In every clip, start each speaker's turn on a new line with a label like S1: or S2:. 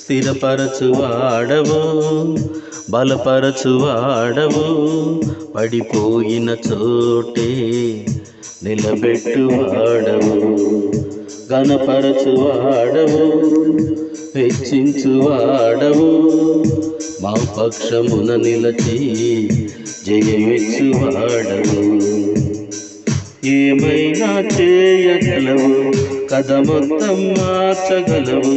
S1: స్థిరపరచువాడవు బలపరచువాడవు పడిపోయిన చోటే నిలబెట్టువాడవు గణపరచువాడవు హెచ్చించువాడవు మా పక్షమున నిలచి జయమిచ్చువాడవు. ఏమైనా చేయగలవు కథ మొత్తం మార్చగలవు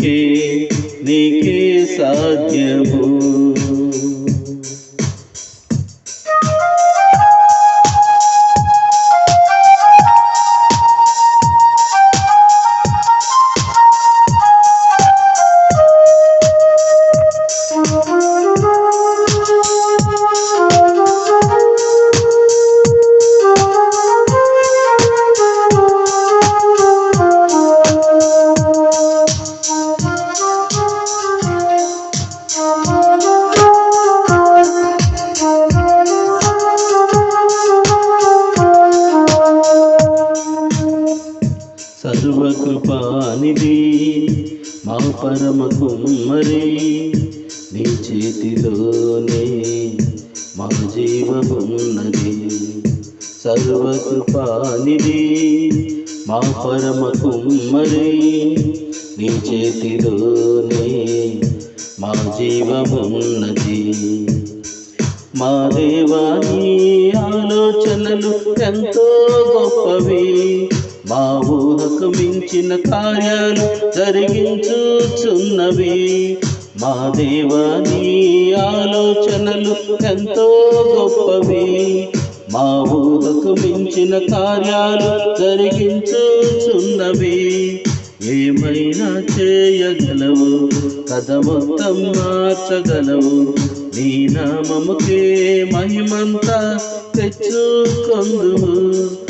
S1: నీకే నీకే సాధ్యము. బొమ్మరే నీ చేతిలోనే మా జీవమున్నది. సర్వకృపానిది మా పరమ కుమ్మరే నీ చేతిలోనే మా జీవమున్నది. మా దేవాని ఆలోచనలు ఎంతో గొప్పవి. మా ఊహకు మించిన కార్యాలు జరిగించుచున్నవి. మా దేవాని ఆలోచనలు ఎంతో గొప్పవి. మా ఊహకు మించిన కార్యాలు జరిగించుచున్నవి. ఏమైనా చేయగలవు? కథ మొత్తం మార్చగలవు. నీ నామముకే మహిమంతా తెచ్చుకొందువు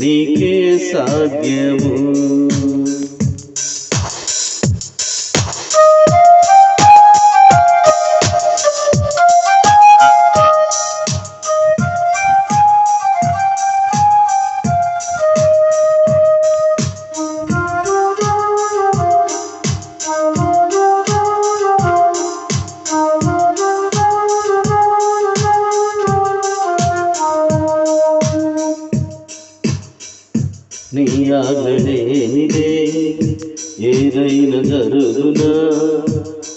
S1: నీకే సాధ్యము నీ ఆగడేనిదే ఏదైనా జరుగునా?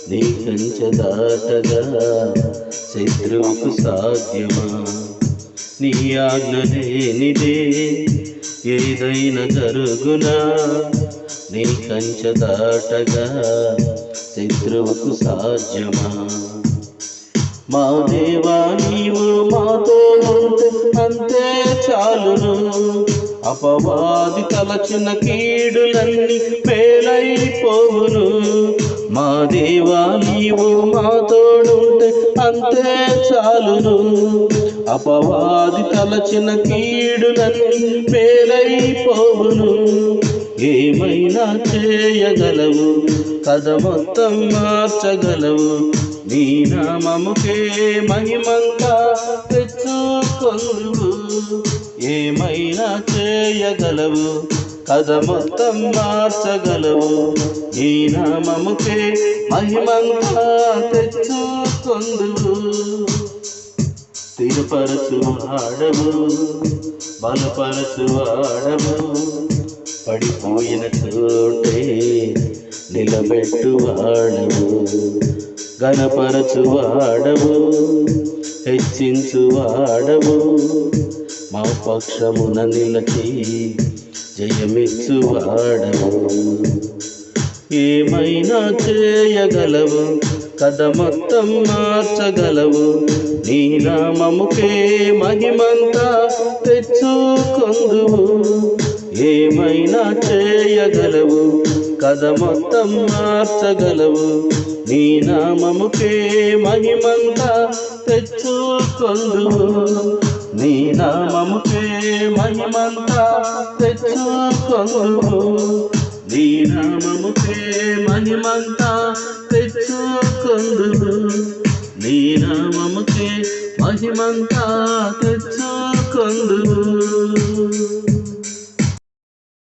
S1: నీ కంచదాటగా శత్రువుకు సాధ్యమా? నీ ఆజ్ఞలేనిదే ఏదైనా జరుగునా? నీ కంచదాటగా శత్రువుకు సాధ్యమా? మా దేవా నీవు మాతో అంతే చాలును. అపవాది తలచిన కీడులన్నీ పేలైపోవును. మా దేవా నీవు మాతోడుంటే అంతే చాలును. అపవాది తలచిన కీడులన్నీ పేలైపోవును. ఏమైనా చేయగలవు? కథ మొత్తం మార్చగలవు. నీ నామముకే మహిమంతా తెచ్చుకొందువు ఏమైనా చేయగలవు? కథ మొత్తం మార్చగలవు. ఈ నామముకే మహిమంతా తెచ్చుకొందువు. స్థిరపరచు ఆడవు బలపరచు వాడవు పడిపోయిన చోటే నిలబెట్టు వాడవు గణపరచు వాడవు హెచ్చించు మా పక్షమున నిలచి జయమిచ్చు వాడవు ఏమైనా చేయగలవు? కథ మొత్తం మార్చగలవు. నీ నామముకే మహిమంతా తెచ్చుకొందువు. ఏమైనా చేయగలవు? కథ మొత్తం మార్చగలవు. నీ నామముకే మహిమంతా తెచ్చుకొందు నీ నామముకే మహిమంతా తెచ్చుకొందు నీ నామముకే మహిమంతా తెచ్చుకొందు నీ నామముకే మహిమంతా తెచ్చుకొందు